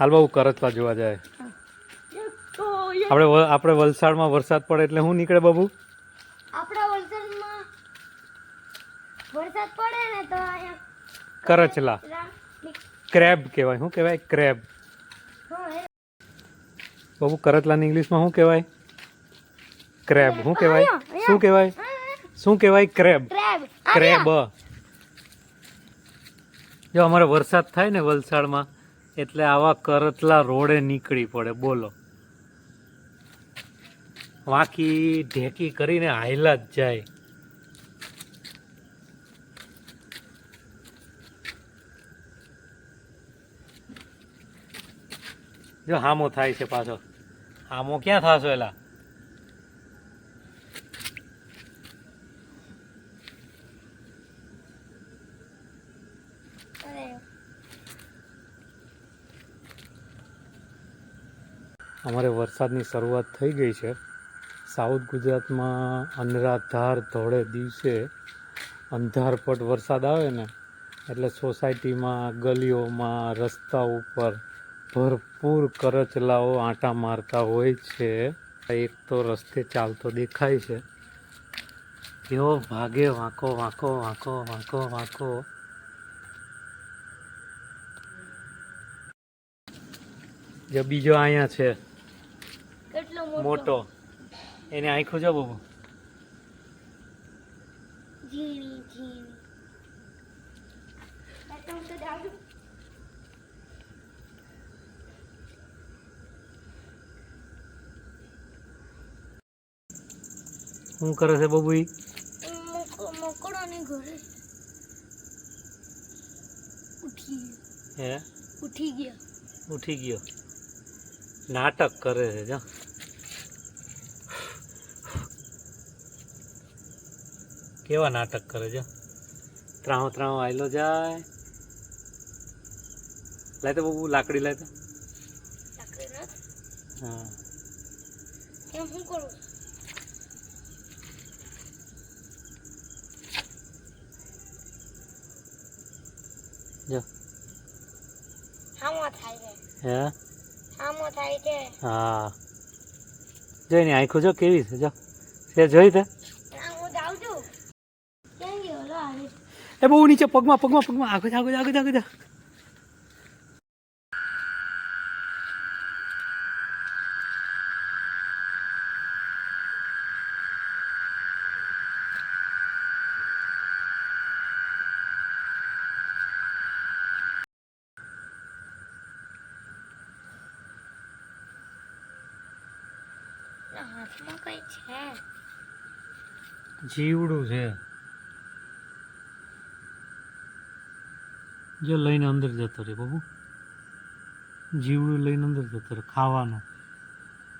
હાલ બહુ કરતલા જોવા જાય. આપણે આપણે વલસાડમાં વરસાદ પડે એટલે હું નીકળે બાબુ? આપણા વલસાડમાં વરસાદ પડે ને તો કરચલા. ક્રેબ કહેવાય. શું કહેવાય? ક્રેબ. બાબુ કરતલાની ઇંગ્લિશમાં શું કહેવાય? ક્રેબ. શું કહેવાય. શું કહેવાય? શું કહેવાય? ક્રેબ. ક્રેબ. ક્રેબ. જો અમારે વરસાદ થાય ને વલસાડમાં એટલે આવા કરતલા રોડે નીકળી પડે, બોલો. વાંકી, ઢેકી કરીને હાયલા જ જાય. જો હામો થાય છે પાછો. હામો ક્યાં થાશો એલા? અમારે વરસાદની શરૂઆત થઈ ગઈ છે. સાઉથ ગુજરાતમાં અનરાધાર ધોળે દિવસે અંધારપટ વરસાદ આવે ને, એટલે સોસાયટીમાં, ગલીઓમાં, રસ્તા ઉપર ભરપૂર કરચલાઓ આંટા મારતા હોય છે. એક તો રસ્તે ચાલતો દેખાય છે. એવો ભાગે વાંકો વાંકો વાંકો વાંકો વાંકો. જે બીજો અહીંયા છે મોટો. એને આંખો જો બબુ. ઝીણી ઝીણી. શું કરે છે બાબુ ઈ મોક- મોકળાની ઘરે. ઉઠી હે? ઉઠી ગયા. ઉઠી ગયો. નાટક કરે છે જો. કેવા નાટક કરે છે? ત્રાહો ત્રાહો આયલો જાય. લાય તો બાબુ લાકડી લાય તો. હા. એમ શું કરું? જો. હામો થાય છે. હે? હામો થાય છે. હા. જોઈને આંખો જો કેવી છે જો. તે જોઈ તે આ હું જાઉં છું ક્યાં ગયો લો આવી એ બહુ નીચે પગમાં પગમાં પગમાં. આગળ આગળ આગળ આગળ જા. હાથમાં કઈ છે? જીવડું છે. જો લઈને અંદર જતો રહે બાબુ. જીવડું લઈને અંદર જતો રહે ખાવાનું.